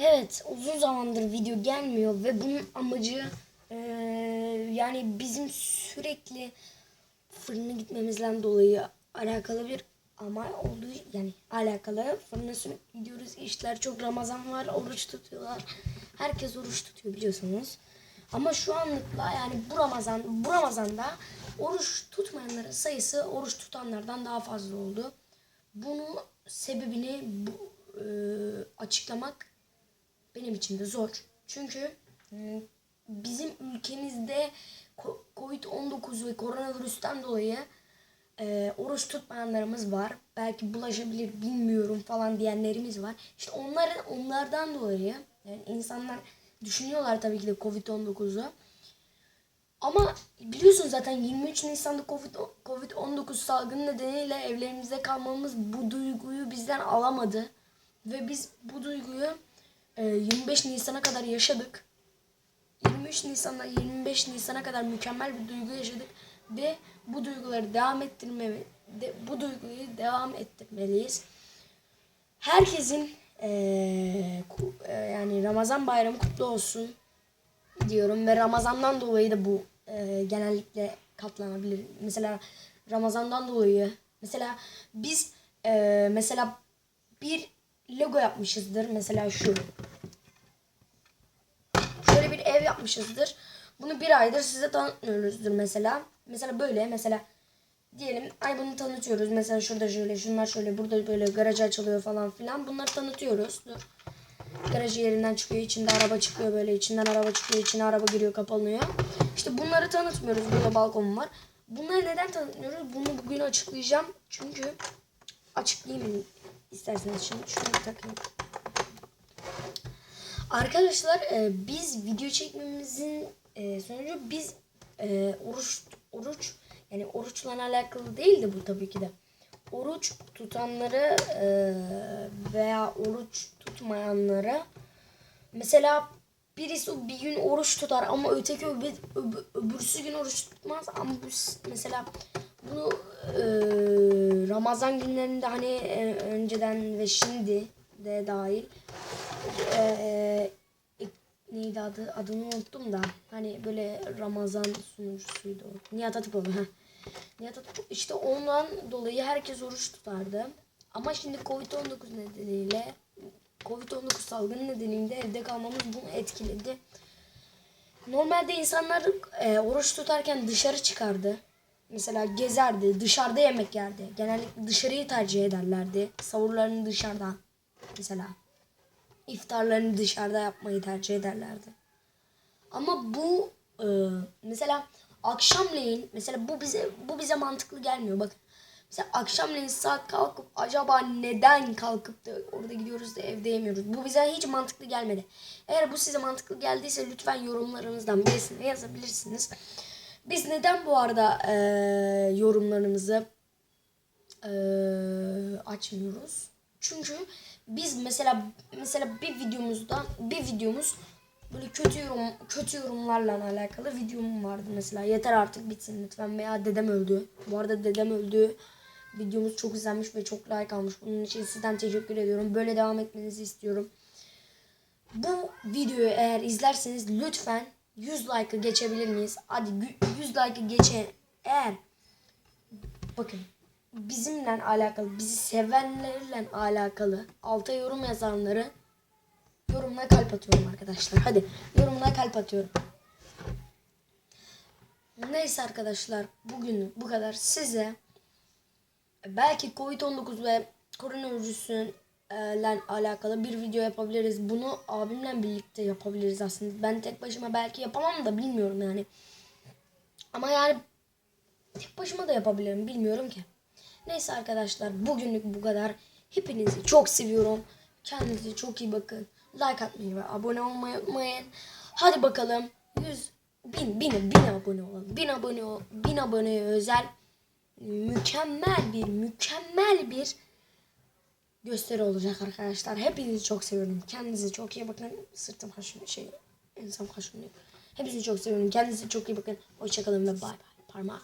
Evet uzun zamandır video gelmiyor ve bunun amacı eee, yani bizim sürekli fırına gitmemizden dolayı alakalı bir ama olduğu yani alakalı fırına sürekli gidiyoruz. İşler çok Ramazan var oruç tutuyorlar. Herkes oruç tutuyor biliyorsunuz. Ama şu anlıkla yani bu Ramazan bu Ramazan'da oruç tutmayanların sayısı oruç tutanlardan daha fazla oldu. Bunun sebebini bu, eee, açıklamak benim için de zor. Çünkü e, bizim ülkemizde ko- Covid-19 ve koronavirüsten dolayı e, oruç tutmayanlarımız var. Belki bulaşabilir bilmiyorum falan diyenlerimiz var. İşte onların onlardan dolayı yani insanlar düşünüyorlar tabii ki de Covid-19'u. Ama biliyorsun zaten 23 Nisan'da Covid Covid-19 salgını nedeniyle evlerimizde kalmamız bu duyguyu bizden alamadı. Ve biz bu duyguyu 25 Nisan'a kadar yaşadık. 23 Nisan'da 25 Nisan'a kadar mükemmel bir duygu yaşadık ve bu duyguları devam ettirme de, bu duyguyu devam ettirmeliyiz. Herkesin ku- eee, yani Ramazan bayramı kutlu olsun diyorum ve Ramazan'dan dolayı da bu eee, genellikle katlanabilir. Mesela Ramazan'dan dolayı mesela biz eee, mesela bir logo yapmışızdır mesela şu yapmışızdır. Bunu bir aydır size tanıtmıyoruzdur mesela. Mesela böyle mesela diyelim ay bunu tanıtıyoruz. Mesela şurada şöyle şunlar şöyle burada böyle garaj açılıyor falan filan. Bunları tanıtıyoruz. Dur. Garajı yerinden çıkıyor. içinde araba çıkıyor böyle. içinden araba çıkıyor. içine araba giriyor kapanıyor. İşte bunları tanıtmıyoruz. Burada balkon var. Bunları neden tanıtmıyoruz? Bunu bugün açıklayacağım. Çünkü açıklayayım isterseniz şimdi. Şunu takayım. Arkadaşlar e, biz video çekmemizin e, sonucu biz e, oruç oruç yani oruçla alakalı değildi bu tabii ki de. Oruç tutanları e, veya oruç tutmayanları mesela birisi bir gün oruç tutar ama öteki öbür, öbür- öbürsü gün oruç tutmaz ama bu mesela bunu e, Ramazan günlerinde hani e, önceden ve şimdi de dahil e, neydi adı adını unuttum da hani böyle Ramazan sunucusuydu o. Nihat Hatipoğlu. heh. Nihat Hatipoğlu işte ondan dolayı herkes oruç tutardı. Ama şimdi Covid-19 nedeniyle Covid-19 salgını nedeniyle evde kalmamız bunu etkiledi. Normalde insanlar e, oruç tutarken dışarı çıkardı. Mesela gezerdi, dışarıda yemek yerdi. Genellikle dışarıyı tercih ederlerdi. Savurlarını dışarıda mesela iftarlarını dışarıda yapmayı tercih ederlerdi. Ama bu e, mesela akşamleyin mesela bu bize bu bize mantıklı gelmiyor. Bakın. Mesela akşamleyin saat kalkıp acaba neden kalkıp da orada gidiyoruz da evde yemiyoruz. Bu bize hiç mantıklı gelmedi. Eğer bu size mantıklı geldiyse lütfen yorumlarınızdan birisine yazabilirsiniz. Biz neden bu arada e, yorumlarımızı e, açmıyoruz. Çünkü biz mesela mesela bir videomuzda bir videomuz böyle kötü yorum kötü yorumlarla alakalı videom vardı mesela. Yeter artık bitsin lütfen veya dedem öldü. Bu arada dedem öldü. Videomuz çok izlenmiş ve çok like almış. Bunun için sizden teşekkür ediyorum. Böyle devam etmenizi istiyorum. Bu videoyu eğer izlerseniz lütfen 100 like'ı geçebilir miyiz? Hadi gü- 100 like'ı geçe eğer bakın bizimle alakalı, bizi sevenlerle alakalı alta yorum yazanları yorumuna kalp atıyorum arkadaşlar. Hadi yorumuna kalp atıyorum. Neyse arkadaşlar bugün bu kadar. Size belki Covid-19 ve koronavirüsün ile alakalı bir video yapabiliriz. Bunu abimle birlikte yapabiliriz aslında. Ben tek başıma belki yapamam da bilmiyorum yani. Ama yani tek başıma da yapabilirim bilmiyorum ki. Neyse arkadaşlar bugünlük bu kadar. Hepinizi çok seviyorum. Kendinize çok iyi bakın. Like atmayı ve abone olmayı unutmayın. Hadi bakalım 100 bin bin bin abone olalım. Bin abone bin aboneye özel mükemmel bir mükemmel bir gösteri olacak arkadaşlar. Hepinizi çok seviyorum. Kendinize çok iyi bakın. Sırtım kaşınıyor şey ensem kaşınıyor. Hepinizi çok seviyorum. Kendinize çok iyi bakın. Hoşçakalın ve bay bay. Parmağı.